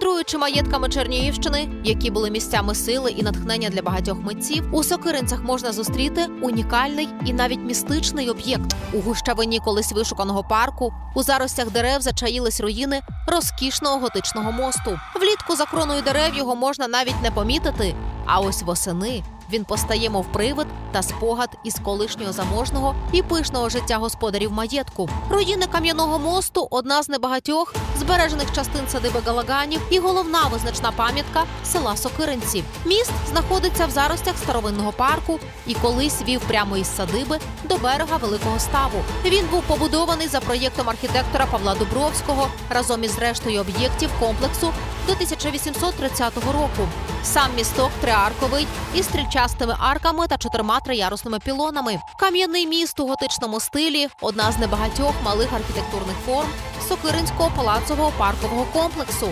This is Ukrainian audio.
Мандруючи маєтками Чернігівщини, які були місцями сили і натхнення для багатьох митців, у Сокиринцях можна зустріти унікальний і навіть містичний об'єкт. У гущавині колись вишуканого парку у заростях дерев зачаїлись руїни розкішного готичного мосту. Влітку за кроною дерев його можна навіть не помітити. А ось восени він постає, мов привид та спогад із колишнього заможного і пишного життя господарів маєтку. Руїни кам'яного мосту одна з небагатьох збережених частин садиби Галаганів і головна визначна пам'ятка села Сокиринці. Міст знаходиться в заростях старовинного парку і колись вів прямо із садиби до берега Великого Ставу. Він був побудований за проєктом архітектора Павла Дубровського разом із рештою об'єктів комплексу до 1830 року. Сам місток триарковий із стрільчастими арками та чотирма триярусними пілонами. Кам'яний міст у готичному стилі одна з небагатьох малих архітектурних форм Сокиринського палацового паркового комплексу.